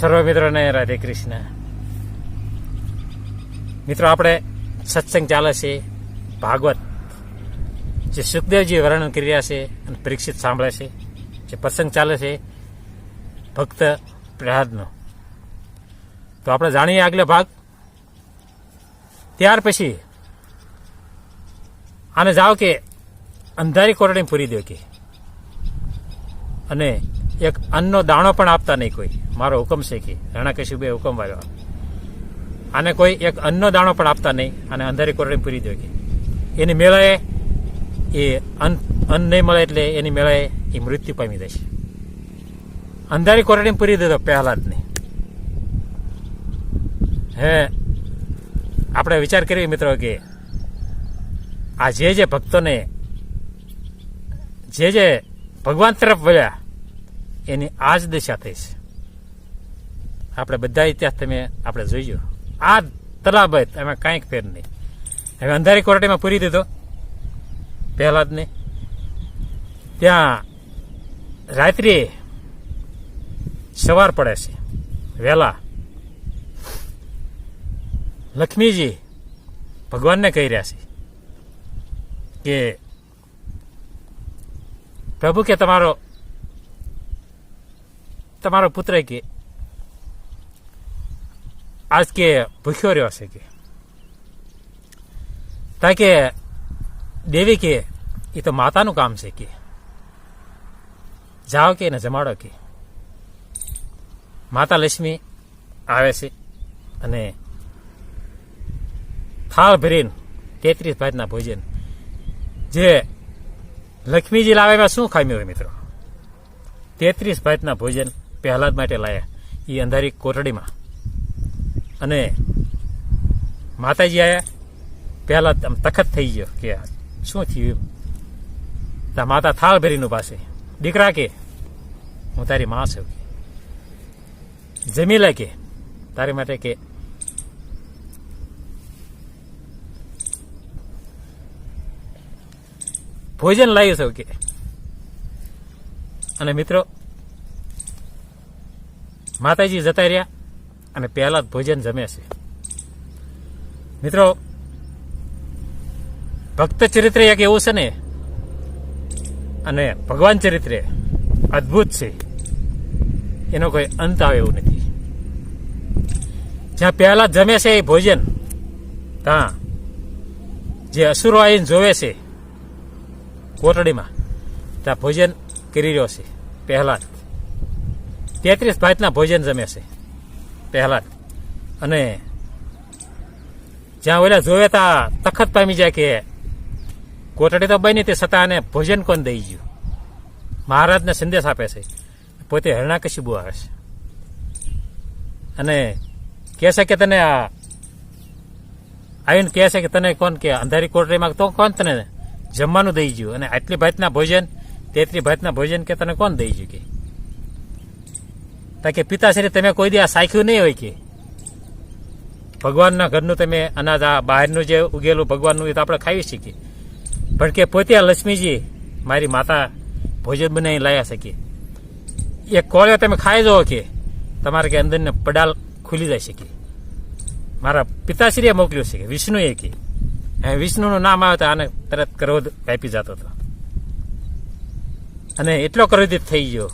સર્વ મિત્રોને રાધે કૃષ્ણ. મિત્રો, આપણે સત્સંગ ચાલે છે ભાગવત, જે સુખદેવજી વર્ણન કરી રહ્યા છે અને પરીક્ષિત સાંભળે છે. જે પ્રસંગ ચાલે છે ભક્ત પ્રહલાદનો. તો આપણે જાણીએ આગલો ભાગ. ત્યાર પછી આને જાઓ કે અંધારી કોટડી પૂરી દો કે. અને એક અન્નનો દાણો પણ આપતા નહીં કોઈ. મારો હુકમ છે રાણા બે હુકમ વાળ્યો. આને કોઈ એક અન્નનો દાણો પણ આપતા નહીં, અને અંધારી કોરડી પૂરી દો એની મેળાએ એ અન્ન અન્ન નહીં મળે એટલે એની મેળાએ એ મૃત્યુ પામી દેશે અંધારી કોરડી પૂરી દીધો પહેલા જ નહીં. હે, આપણે વિચાર કરીએ મિત્રો કે આ જે જે ભક્તોને, જે જે ભગવાન તરફ વળ્યા, એની આ જ દિશા થઈ છે. આપણે બધા ઇતિહાસ તમે આપણે જોઈજો આ તલાબ જ એમાં કાંઈક ફેર નહીં. હવે અંધારી કોરટીમાં પૂરી દીધો. પહેલા જ નહીં ત્યાં રાત્રે સવાર પડે છે. વહેલા. લક્ષ્મીજી ભગવાનને કહી રહ્યા છે કે, પ્રભુ કે તમારો તમારો પુત્ર કે આજ કે ભૂખ્યો રહ્યો છે કે તાકે દેવી કે એ તો માતાનું કામ છે કે જાઓ કે ને જમાડો કે માતા લક્ષ્મી આવે છે અને થાળ ભરીને તેત્રીસ ભાતના ભોજન જે લક્ષ્મીજી લાવે એમાં શું ખામ્યું હોય મિત્રો તેત્રીસ ભાતના ભોજન પહેલાદ માટે લાયા એ અંધારી કોટડીમાં અને માતાજી આવ્યા પહેલા આમ તખત થઈ ગયો કે શું થયું તા માતા થાળ ભરીનું પાસે દીકરા કે, હું તારી માં છું કે. જમીલા કે, તારી માટે કે. ભોજન લાવ્યું છું કે. અને મિત્રો, માતાજી જતા રહ્યા. અને પહેલા જ ભોજન જમે છે. મિત્રો, ભક્ત ચરિત્ર એક એવું છે ને, અને ભગવાન ચરિત્ર અદ્ભુત છે. એનો કોઈ અંત આવે એવું નથી. જ્યાં પહેલા જમે છે એ ભોજન, ત્યાં જે અસુરો આવીને જોવે છે, કોટડીમાં, ત્યાં ભોજન કરી રહ્યો છે, પહેલા જ. તેત્રીસ ભાતના ભોજન જમે છે. પહેલા અને જ્યાં ઓલા જોવે ત્યાં તખત પામી જાય કે કોટડી તો બની તે સતાને ભોજન કોણ દઈ ગયું? મહારાજને સંદેશ આપે છે. પોતે હરણાકશીબુ આવે છે અને કહે છે કે તને આ આવીને કહે છે કે તને કોણ કે અંધારી કોટડીમાં તો કોણ તને જમવાનું દઈ ગયું? અને આટલી ભાતના ભોજન તેટલી ભાતના ભોજન કે તને કોણ દઈ ગયું કે? તા કે પિતાશ્રી, તમે કોઈ દી આ સાખ્યું નહીં હોય કે? ભગવાનના ઘરનું તમે અનાજ, આ બહારનું જે ઉગેલું ભગવાનનું એ તો આપણે ખાઈ શકીએ પણ કે પોતે આ લક્ષ્મીજી મારી માતા ભોજન બનાવી લાયા શકીએ એ કોળિયો તમે ખાઈ જાઓ કે? તમારે કે અંદરને પડાલ ખુલી જાય શકે મારા પિતાશ્રીએ મોકલ્યું છે કે, વિષ્ણુએ કે? વિષ્ણુનું નામ આવે તો આને તરત ક્રોધ કાપી જતો હતો. અને એટલો ક્રોધિત થઈ ગયો.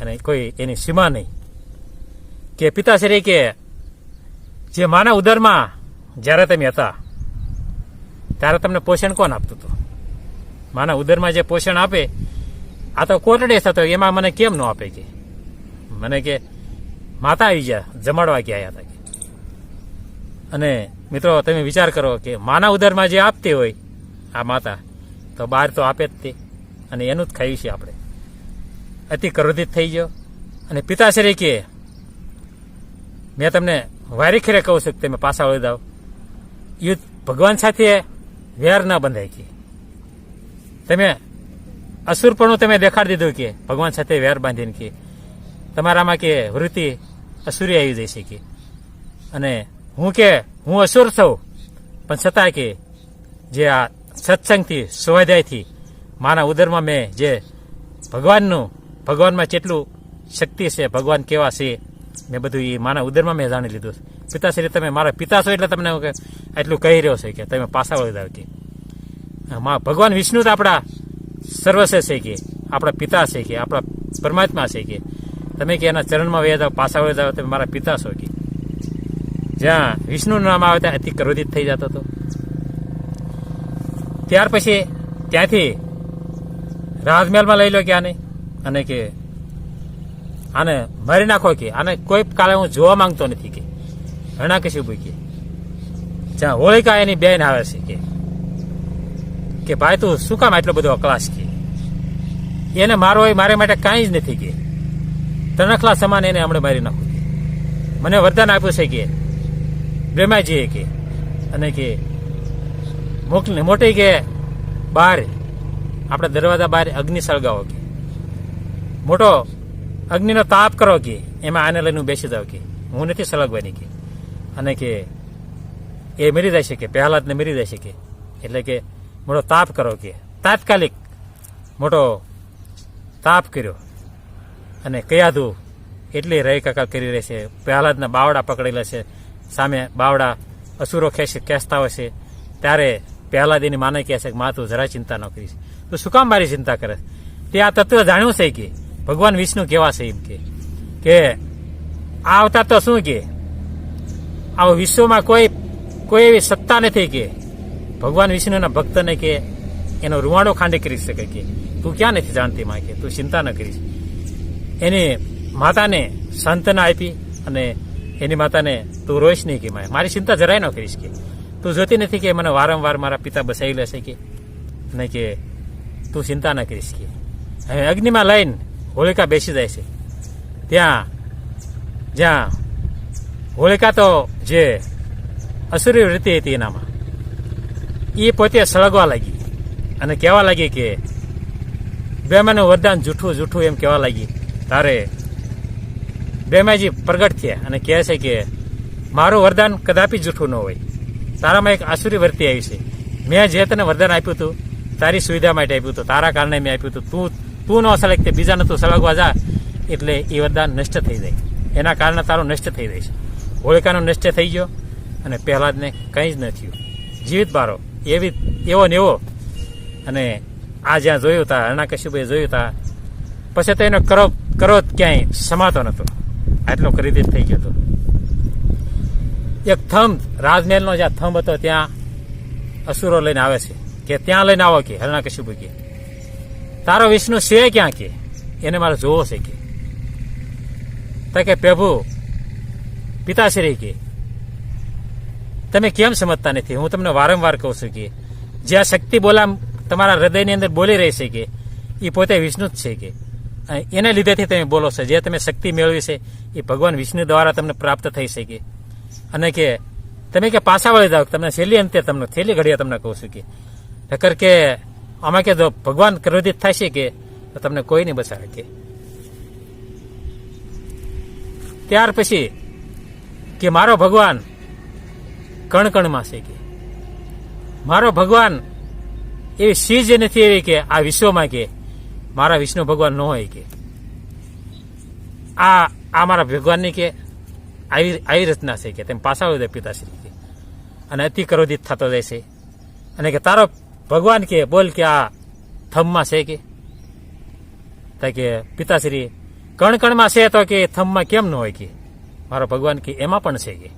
અને કોઈ એની સીમા નહીં. કે પિતાશ્રી કે જે માના ઉદરમાં જ્યારે તમે હતા, ત્યારે તમને પોષણ કોણ આપતું હતું? માના ઉદરમાં જે પોષણ આપે, આ તો કોટડે થતો, એમાં મને કેમ ન આપે કે? મને કે માતા આવી ગયા જમાડવા આવ્યા હતા કે. અને મિત્રો, તમે વિચાર કરો કે માના ઉદરમાં જે આપતી હોય, આ માતા, તો બહાર તો આપે જ તે. અને એનું જ ખાઈ છે આપણે. અતિ ક્રોધિત થઈ ગયો. અને પિતાશ્રી કે મેં તમને વારી ખેરે કહું છું કે તમે પાછા વળી દાવ યુદ્ધ ભગવાન સાથે વેર ના બંધાય કે તમે અસુરપણું તમે દેખાડી દીધું કે ભગવાન સાથે વેર બાંધીને કે તમારામાં કે વૃત્તિ અસુરી આવી જાય છે કે અને હું કે, હું અસુર છું, પણ છતાં કે જે આ સત્સંગથી, સ્વાધ્યાયથી મારા ઉદરમાં મેં જે ભગવાનનું ભગવાનમાં કેટલું શક્તિ છે, ભગવાન કેવા છે, મેં બધું એ માના ઉદરમાં મેં જાણી લીધું છે. પિતાશ્રી, તમે મારા પિતા છો એટલે તમને હું એટલું કહી રહ્યો છે કે તમે પાછા વળી જાવ કે. મા ભગવાન વિષ્ણુ તો આપણા સર્વસ્વ છે કે, આપણા પિતા છે કે, આપણા પરમાત્મા છે કે. તમે કે એના ચરણમાં વહી જાઓ, પાછા વળી જાઓ, તમે મારા પિતા છો કે. જ્યાં વિષ્ણુનું નામ આવે ત્યાં અતિ ક્રોધિત થઈ જતો હતો. ત્યાર પછી ત્યાંથી રાજમહેલમાં લઈ લો ક્યાં આને? અને કે આને મારી નાખો કે આને કોઈ કાલે હું જોવા માંગતો નથી કે. હણા કશું કે જ્યાં હોળિકા એની બેન આવે છે કે. કે ભાઈ તું શું કામ આટલો બધો અકલાશ કે? એને મારો હોય મારે માટે કાંઈ જ નથી કે. તણખલા સમાન એને હમણાં મારી નાખું મને વરદાન આપ્યું છે કે. બ્રહ્માજીએ કે. અને કે મોકલી મોટી કે બહાર આપણા દરવાજા બહાર અગ્નિ સળગાવો કે. મોટો, અગ્નિનો તાપ કરો કે, એમાં આને લઈને બેસી જાવ કે, હું નથી સળગવાની કે. અને કે, એ મરી જાય શકે કે, પહેલાદને મરી જાય શકે એટલે કે, મોટો તાપ કરો કે. તાત્કાલિક મોટો તાપ કર્યો. અને કયાધું એટલી રહી કાકા કરી રહેશે પ્રહલાદના બાવડા પકડેલા છે. સામે બાવડા અસુરો ખેંચ, ખેંચતા હોય છે. ત્યારે પહેલાં એની માને કહે છે કે મા તું જરા ચિંતા ન કરીશ. તું શું કામ મારી ચિંતા કરે? તે આ તત્વ જાણ્યું છે કે ભગવાન વિષ્ણુ કેવા છે એમ કે કે આ અવતાર તો શું કે આ વિશ્વમાં કોઈ કોઈ એવી સત્તા નથી કે, ભગવાન વિષ્ણુના ભક્તને કે એનો રૂવાડો ખાંડી કરી શકે કે, તું ક્યાં નથી જાણતી માં કે, તું ચિંતા ન કરીશ. એની માતાને સાંત્વના આપી અને એની માતાને તું રોઈશ નહીં કે મારી ચિંતા જરાય ન કરીશ કે. તું જોતી નથી કે મને વારંવાર મારા પિતા બસાવી લેશે કે અને કે તું ચિંતા ન કરીશ કે. હવે અગ્નિમાં લઈને હોળિકા બેસી જાય છે. ત્યાં, જ્યાં હોળિકા તો જે અસુરી વૃત્તિ હતી એનામાં. એ પોતે સળગવા લાગી અને કહેવા લાગી કે, બેમાનું વરદાન જૂઠું જૂઠું એમ કહેવા લાગી. તારે બેમાજી પ્રગટ થયા અને કહે છે કે, મારું વરદાન કદાપી જૂઠું ન હોય. તારામાં એક આસુરી વર્તી આવી છે. મેં જે તને વરદાન આપ્યું હતું તારી સુવિધા માટે આપ્યું હતું તારા કારણે મેં આપ્યું હતું તું તું ન સળગ તે બીજાને તું સળગવા જા, એટલે એ વરદાન નષ્ટ થઈ જાય. એના કારણે તારું નષ્ટ થઈ જાય છે. હોળિકાનો નષ્ટ થઈ ગયો અને પ્રહલાદને કંઈ જ ન થયું. જીવિત બારો એવી, એવો ને એવો. અને આ જ્યાં જોયું હતા હરણાકશ્યપે જોયું હતા પછી તો એનો કરો કરો ક્યાંય સમાતો નહોતો. આટલો ખરીદી થઈ ગયો હતો. એક થંભ, રાજમહેલનો જ્યાં થંભ હતો, ત્યાં અસુરો લઈને આવે છે. કે ત્યાં લઈને આવો કે હરણાકશ્યપુ કે. તારો વિષ્ણુ છે ક્યાં કે? એને મારે જોવો છે કે. તા કે પ્રભુ, પિતાશ્રી કે, તમે કેમ સમજતા નથી? હું તમને વારંવાર કહું છું કે, જ્યાં શક્તિ બોલા તમારા હૃદયની અંદર બોલી રહી છે કે, એ પોતે વિષ્ણુ જ છે કે. એના લીધેથી તમે બોલો છો. જે તમે શક્તિ મેળવી છે, એ ભગવાન વિષ્ણુ દ્વારા તમને પ્રાપ્ત થઈ શકે અને કે, તમે કે પાછા વળી જાઓ, તમને છેલ્લી અંતે તમને, છેલ્લી ઘડીએ તમને કહું છું કે. નકર કે આમાં કે ભગવાન ક્રોધિત છે કે તમને કોઈ નહીં બચાવે કે. ત્યાર પછી કે મારો ભગવાન કણકણમાં છે કે. મારો ભગવાન એવી ચીજ નથી એવી કે આ વિશ્વમાં કે, મારા વિષ્ણુ ભગવાન ન હોય કે. આ આ મારા ભગવાનની કે આવી આવી રચના છે કે, તેમ પાછા પિતાશ્રી કે. અને અતિ ક્રોધિત થતો જાય છે. અને કે તારો ભગવાન કે, બોલ કે આ થમમાં છે કે? તો કે, પિતાશ્રી, કણકણમાં છે તો કે થમમાં કેમ ન હોય કે? મારો ભગવાન કે, એમાં પણ છે કે?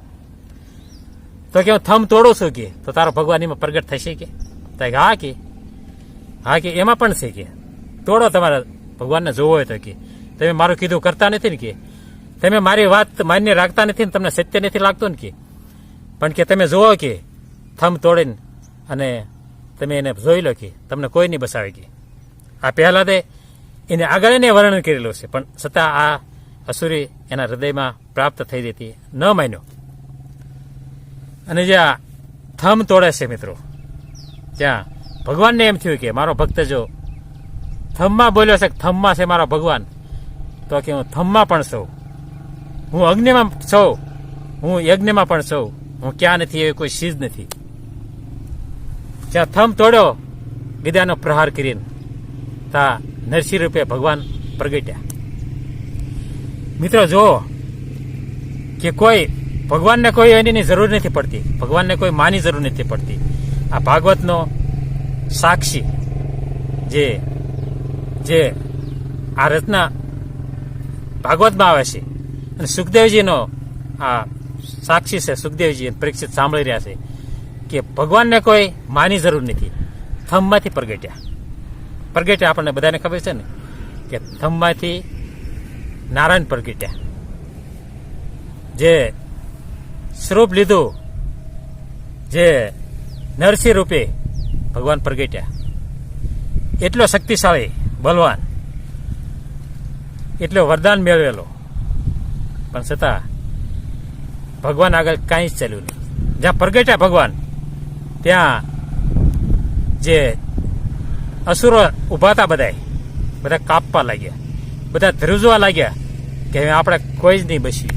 તો કે હું થમ તોડું છું કે? તો તારો ભગવાન એમાં પ્રગટ થશે કે? તો કે, હા કે. હા કે, એમાં પણ છે કે? તોડો તમારા ભગવાનને જોવો હોય તો કે? તમે મારું કીધું કરતા નથી ને કે? તમે મારી વાત માન્ય રાખતા નથી ને તમને સત્ય નથી લાગતું ને કે? પણ કે તમે જુઓ કે, થમ તોડીને અને તમે એને જોઈ લો કે તમને કોઈ નહીં બસાવે કે. આ પહેલાં તે એને આગળ એને વર્ણન કરેલું છે, પણ છતાં આ અસુરી એના હૃદયમાં પ્રાપ્ત થઈ જતી ન માન્યો. અને જ્યાં થમ તોડે છે મિત્રો, ત્યાં ભગવાનને એમ થયું કે મારો ભક્ત જો થમમાં બોલ્યો છે થમમાં છે મારો ભગવાન, તો કે હું થમમાં પણ છું. હું અગ્નિમાં છું. હું યજ્ઞમાં પણ છું. હું ક્યાં નથી એવી કોઈ ચીજ નથી. જ્યાં થમ તોડ્યો વિદ્યાનો પ્રહાર કરીને તા નરસિંહ રૂપે ભગવાન પ્રગટ્યા. મિત્રો જો કે કોઈ ભગવાનને કોઈ એની જરૂર નથી પડતી, ભગવાનને કોઈ માની જરૂર નથી પડતી. આ ભાગવતનો સાક્ષી જે જે આ રચના ભાગવતમાં આવે છે. અને સુખદેવજીનો આ સાક્ષી છે, સુખદેવજી પરીક્ષિત સાંભળી રહ્યા છે. કે ભગવાનને કોઈ માની જરૂર નથી. થમમાંથી પ્રગટ્યા. પ્રગટ્યા આપણને બધાને ખબર છે ને કે થમમાંથી નારાયણ પ્રગટ્યા. જે સ્વરૂપ લીધું, જે નરસિંહ રૂપે ભગવાન પ્રગટ્યા. એટલો શક્તિશાળી, બલવાન, એટલો વરદાન મેળવેલો. પણ છતાં ભગવાન આગળ કાંઈ જ ચાલ્યું નહીં. જ્યાં પ્રગટ્યા ભગવાન ત્યાં જે અસુરો ઊભા હતા બધાય, બધા કાપવા લાગ્યા, બધા ધ્રુજવા લાગ્યા કે હવે આપણે કોઈ જ નહીં બસી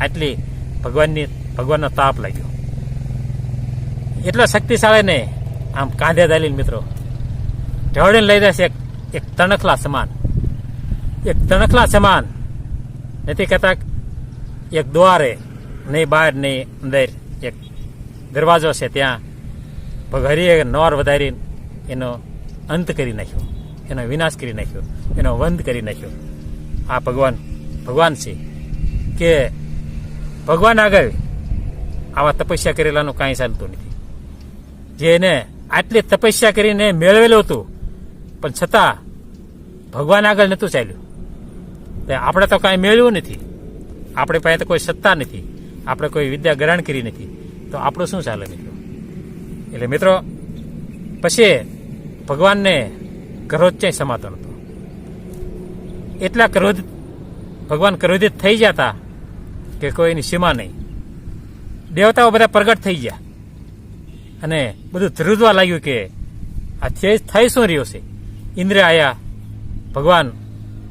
આટલી ભગવાનની, ભગવાનનો તાપ લાગ્યો. એટલો શક્તિશાળી ને આમ કાંધે દાલીને મિત્રો. ઢળીને લઈ જશે એક તણખલા સમાન. એક તણખલા સમાન. નથી કહેતા એક દ્વારે, નહીં બહાર, નહીં અંદર, એક દરવાજો છે ત્યાં. હરીએ નોર વધારીને એનો અંત કરી નાખ્યો. એનો વિનાશ કરી નાખ્યો. એનો વંધ કરી નાખ્યો. આ ભગવાન ભગવાન છે કે ભગવાન આગળ આવા તપસ્યા કરેલાનું કાંઈ ચાલતું નથી. જે એને આટલી તપસ્યા કરીને મેળવેલું હતું, પણ છતાં ભગવાન આગળ નહોતું ચાલ્યું. આપણે તો કાંઈ મેળવ્યું નથી. આપણી પાસે તો કોઈ સત્તા નથી. આપણે કોઈ વિદ્યા ગ્રહણ કરી નથી. તો આપણું શું ચાલે મિત્રો? એટલે મિત્રો, પછી ભગવાનને ક્રોધ સમાતો નહોતો એટલા ક્રોધ ભગવાન ક્રોધિત થઈ જતા કે કોઈની સીમા નહીં. દેવતાઓ બધા પ્રગટ થઈ ગયા. અને બધું ધ્રુજવા લાગ્યું કે આ થઈ શું રહ્યું છે? ઇન્દ્ર આયા, ભગવાન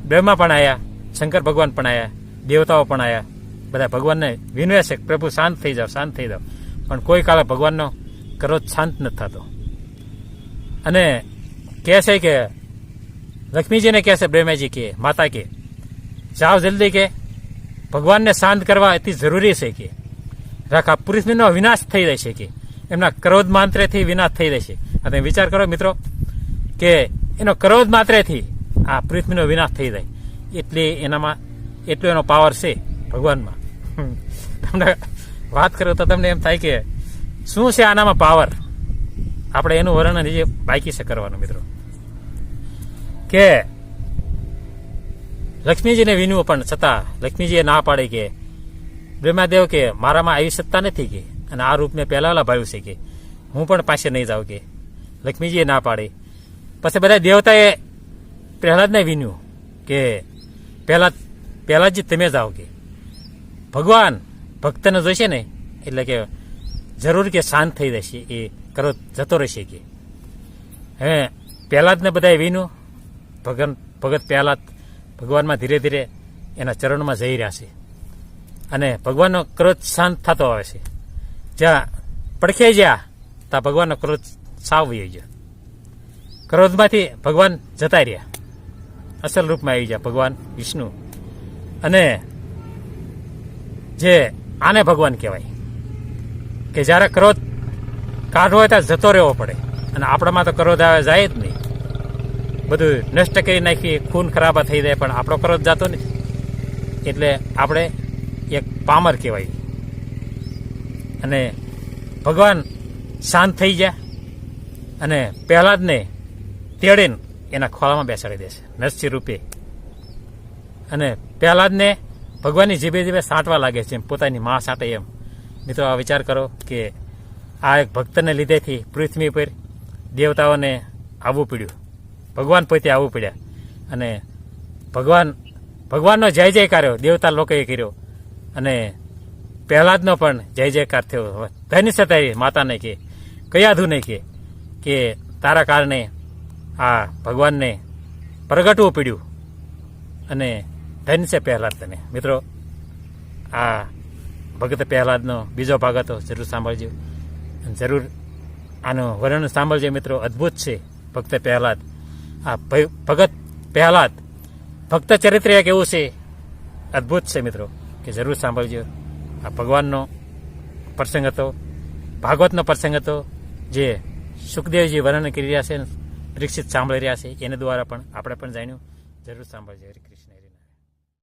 બ્રહ્મા પણ આવ્યા શંકર ભગવાન પણ આવ્યા દેવતાઓ પણ આવ્યા બધા ભગવાનને વિનવે છે પ્રભુ શાંત થઈ જાઓ, શાંત થઈ જાઓ. પણ કોઈ કાળે ભગવાનનો ક્રોધ શાંત નથી થતો. અને કહે છે કે, લક્ષ્મીજીને કહે છે, બ્રહ્માજી કે, માતા કે, જાઓ જલ્દી કે, ભગવાનને શાંત કરવા અતિ જરૂરી છે કે, રાખા પૃથ્વીનો વિનાશ થઈ રહેશે કે, એમના ક્રોધ માત્રથી વિનાશ થઈ રહેશે અને વિચાર કરો મિત્રો, કે એનો ક્રોધ માત્રથી આ પૃથ્વીનો વિનાશ થઈ જાય. એટલે એનામાં, એટલો એનો પાવર છે ભગવાનમાં. તમને વાત કરો તો તમને એમ થાય કે શું છે આનામાં પાવર આપણે એનું વર્ણન જે બાકી છે કરવાનું, મિત્રો. કે લક્ષ્મીજીને વિનવું પણ છતાં લક્ષ્મીજીએ ના પાડે કે, બ્રહ્માદેવ કે, મારામાં આવી સત્તા નથી કે, અને આ રૂપને પહેલા લભાવ્યું છે કે, હું પણ પાસે નહીં જાઉં કે. લક્ષ્મીજીએ ના પાડી. પછી બધા દેવતાએ પ્રહલાદને વિન્યું કે, પહેલા, પહેલાં જ તમે જાઓ કે. ભગવાન ભક્તને જોઈશે ને, એટલે કે જરૂર કે શાંત થઈ જશે એ કરો, જતો રહેશે કે. હે પહેલાં જ ને બધાએ વિનું, ભગવાન, ભગત પ્રહલાદ ભગવાનમાં ધીરે ધીરે એના ચરણમાં જઈ રહ્યા છે. અને ભગવાનનો ક્રોધ શાંત થતો આવે છે. જ્યાં પડખે જ્યાં, ત્યાં ભગવાનનો ક્રોધ સાવ વહી ગયો. ક્રોધમાંથી ભગવાન જતા રહ્યા. અસલ રૂપમાં આવી ગયા ભગવાન, વિષ્ણુ. અને જે આને ભગવાન કહેવાય. કે જ્યારે ક્રોધ કાઢવો હોય ત્યારે જતો રહેવો પડે. અને આપણામાં તો ક્રોધ આવે, જાય જ નહીં. બધું નષ્ટ કરી નાખીએ ખૂન ખરાબા થઈ જાય, પણ આપણો ક્રોધ જતો નથી. એટલે આપણે એક પામર કહેવાય. અને ભગવાન શાંત થઈ ગયા. અને પ્રહલાદને તેડીને એના ખોળામાં બેસાડી દેશે નરસિંહ રૂપે. અને પ્રહલાદને ભગવાનની જીભે જીભે સાંટવા લાગે છે, એમ પોતાની માં સાંટે એમ. મિત્રો, આ વિચાર કરો કે આ એક ભક્તને લીધેથી પૃથ્વી પર દેવતાઓને આવવું પડ્યું. ભગવાન પોતે આવવું પડ્યા. અને ભગવાન, ભગવાનનો જય જયકાર્યો, દેવતા લોકોએ કર્યો. અને પ્રહલાદનો પણ જય જયકાર થયો. ધન્ય સતાઈ માતાને કે કયાધું નહીં કે કે તારા કારણે આ ભગવાનને પ્રગટવું પડ્યું. અને ધન્ય છે પ્રહલાદ તને. મિત્રો, આ ભગત પ્રહલાદનો બીજો ભાગ હતો, જરૂર સાંભળજો. જરૂર આનું વર્ણન સાંભળજો મિત્રો, અદ્ભુત છે ભક્ત પ્રહલાદ આ ભગત પ્રહલાદ ભક્ત ચરિત્ર એક એવું છે, અદ્ભુત છે મિત્રો, કે જરૂર સાંભળજો. આ ભગવાનનો પ્રસંગ હતો, ભાગવતનો પ્રસંગ હતો, જે સુખદેવજી વર્ણન કરી રહ્યા છે પરીક્ષિત સાંભળી રહ્યા છે, એને દ્વારા પણ આપણે પણ જાણ્યું. જરૂર સાંભળજો, હરે કૃષ્ણ.